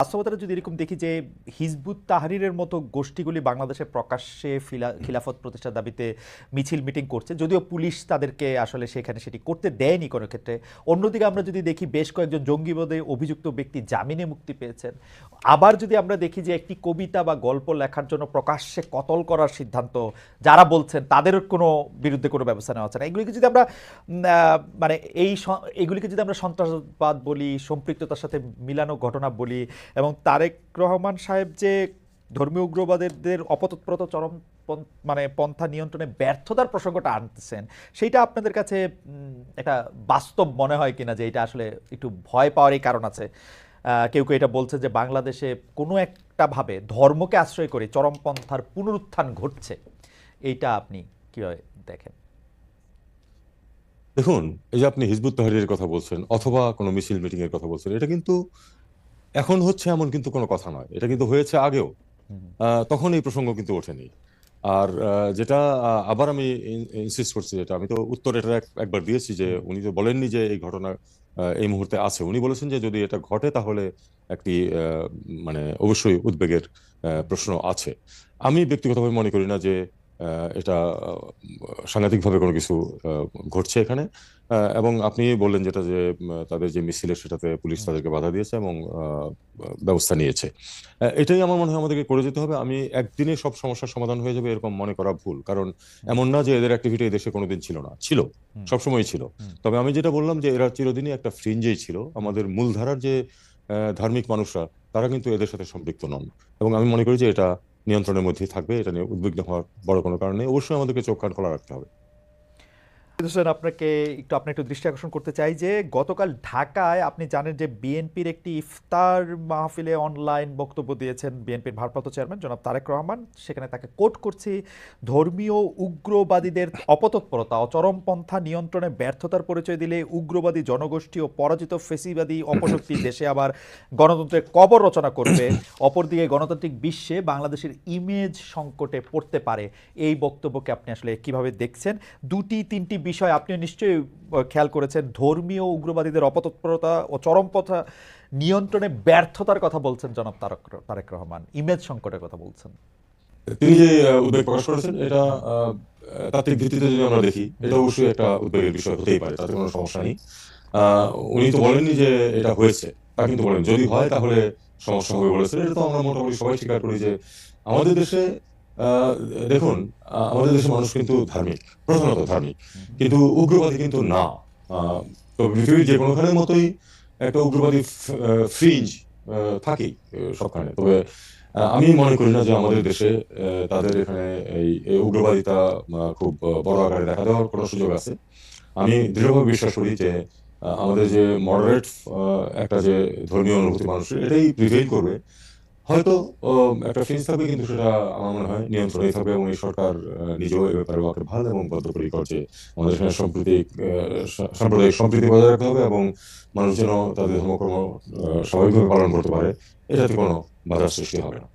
বাস্তবতাটা যদি এরকম দেখি যে হিজবুত তাহরিরের মতো গোষ্ঠীগুলি বাংলাদেশে প্রকাশ্যে খিলাফত প্রতিষ্ঠার দাবিতে মিছিল মিটিং করছে যদিও পুলিশ তাদেরকে আসলে সেখানে সেটি করতে দেয়নি কোনো ক্ষেত্রে। অন্যদিকে আমরা যদি দেখি বেশ কয়েকজন জঙ্গিবাদে অভিযুক্ত ব্যক্তি জামিনে মুক্তি পেয়েছেন। আবার যদি আমরা দেখি যে একটি কবিতা বা গল্প লেখার জন্য প্রকাশ্যে কতল করার সিদ্ধান্ত যারা বলছেন তাদের কোনো বিরুদ্ধে কোনো ব্যবস্থা নেওয়া হচ্ছে না। এগুলিকে যদি আমরা মানে এই এগুলিকে যদি আমরা সন্ত্রাসবাদ বলি সম্পৃক্ততার সাথে মিলানো ঘটনা বলি এবং তারেক রহমান সাহেব যে ধর্মীয় উগ্রবাদের অপতৎপ্রত চরম মানে পন্থা নিয়ন্ত্রণে ব্যর্থতার প্রসঙ্গটা আনতেছেন, সেইটা আপনাদের কাছে একটা বাস্তব মনে হয় কিনা যে এটা আসলে একটু ভয় পাওয়ারই কারণ আছে? কেউ কেউ এটা বলছে যে বাংলাদেশে কোনো একটা ভাবে ধর্মকে আশ্রয় করে চরমপন্থার পুনরুত্থান ঘটছে, এইটা আপনি কীভাবে দেখেন? দেখুন, এই যে আপনি হিজবুত তাহরিরের কথা বলছেন অথবা কোনো মিছিল মিটিং এর কথা বলছেন, এটা কিন্তু এখন হচ্ছে এমন কিন্তু কোনো কথা নয়। এটা কিন্তু হয়েছে আগেও। তখন এই প্রসঙ্গ কিন্তু ওঠেনি। আর যেটা আবার আমি ইনসিস্ট করছি যেটা আমি তো উত্তর এটা এক- একবার দিয়েছি যে উনি তো বলেননি যে এই ঘটনা এই মুহূর্তে আছে। উনি বলেছেন যে যদি এটা ঘটে তাহলে একটি মানে অবশ্যই উদ্বেগের প্রশ্ন আছে। আমি ব্যক্তিগতভাবে মনে করি না যে এটা সাংঘাতিকভাবে কোনো কিছু ঘটছে এখানে। এবং আপনি বললেন যেটা যে তাদের যে মিছিলে সেটাতে পুলিশ তাদেরকে বাধা দিয়েছে এবং ব্যবস্থা নিয়েছে। এটাই আমার মনে হয় আমাদেরকে করে যেতে হবে। আমি একদিনে সব সমস্যার সমাধান হয়ে যাবে এরকম মনে করা ভুল। কারণ এমন না যে এদের অ্যাক্টিভিটি দেশে কোনোদিন ছিল না। ছিল। সবসময় ছিল। তবে আমি যেটা বললাম যে এরা চিরদিনই একটা ফ্রিঞ্জেই ছিল। আমাদের মূলধারার যে ধার্মিক মানুষরা তারা কিন্তু এদের সাথে সম্পৃক্ত নন। এবং আমি মনে করি যে এটা নিয়ন্ত্রণের মধ্যেই থাকবে, এটা নিয়ে উদ্বিগ্ন হওয়ার বড় কোনো কারণ নেই। অবশ্যই আমাদেরকে চোখ কান খোলা রাখতে হবে। হোসেন আপনাকে একটু আপনার একটু দৃষ্টি আকর্ষণ করতে চাই যে গতকাল ঢাকায় আপনি জানেন যে বিএনপির একটি ইফতার মাহফিলে অনলাইন বক্তব্য দিয়েছেন বিএনপির ভারপ্রাপ্ত চেয়ারম্যান জনাব তারেক রহমান। সেখানে তাকে কোট করছি ধর্মীয় উগ্রবাদীদের অপতৎপরতা ও চরমপন্থা নিয়ন্ত্রণে ব্যর্থতার পরিচয় দিলে উগ্রবাদী জনগোষ্ঠী ও পরাজিত ফেসিবাদী অপশক্তি দেশে আবার গণতন্ত্রের কবর রচনা করবে। অপরদিকে গণতান্ত্রিক বিশ্বে বাংলাদেশের ইমেজ সংকটে পড়তে পারে। এই বক্তব্যকে আপনি আসলে কীভাবে দেখছেন? দুটি তিনটি বিষয় আপনি নিশ্চয়ই খেয়াল করেছেন, ধর্মীয় উগ্রবাদীদের অপতৎপরতা ও চরমপথা নিয়ন্ত্রণে ব্যর্থতার কথা বলছেন জনাব তারক, তারেক রহমান। ইমেজ সংকটের কথা বলছেন। তিনি যে উদ্বেগ প্রকাশ করেছেন, এটা তাত্ত্বিক ভিত্তিতে যদি আমরা দেখি, এটা অবশ্যই একটা উদ্বেগের বিষয় হতেই পারে, তাতে কোনো সমস্যা নেই। উনি তো বলেননি যে এটা হয়েছে, তা কিন্তু বলেন। যদি হয়, তাহলে সমস্যা হবে বলেছেন। এটা তো আমরা মোটামুটি সবাই স্বীকার করি যে, আমাদের দেশে দেখুন আমাদের দেশের মানুষ কিন্তু ধার্মিক, প্রধানত ধার্মিক। কিন্তু উগ্রবাদী কিন্তু না। পৃথিবীর যে কোনোখানের মতোই একটা উগ্রবাদী ফ্রিজ থাকেই সবখানে। তবে আমি মনে করি না যে আমাদের দেশে তাদের এখানে এই উগ্রবাদিতা খুব বড় আকারে দেখা দেওয়ার কোনো সুযোগ আছে। আমি দৃঢ়ভাবে বিশ্বাস করি যে আমাদের যে মডারেট একটা যে ধর্মীয় অনুভূতি মানুষের, এটাই প্রিভেইল করবে। হয়তো একটা ফিন্স থাকবে কিন্তু সেটা আমার মনে হয় নিয়ন্ত্রণে থাকবে এবং এই সরকার নিজেও এ ব্যাপারে ভালো এবং বদ্ধপরিকর যে আমাদের এখানে সাম্প্রতিক সাম্প্রদায়িক সম্প্রীতি বজায় রাখতে হবে এবং মানুষ যেন তাদের ধর্মকর্ম স্বাভাবিকভাবে পালন করতে পারে, এটাতে কোনো বাধার সৃষ্টি হবে না।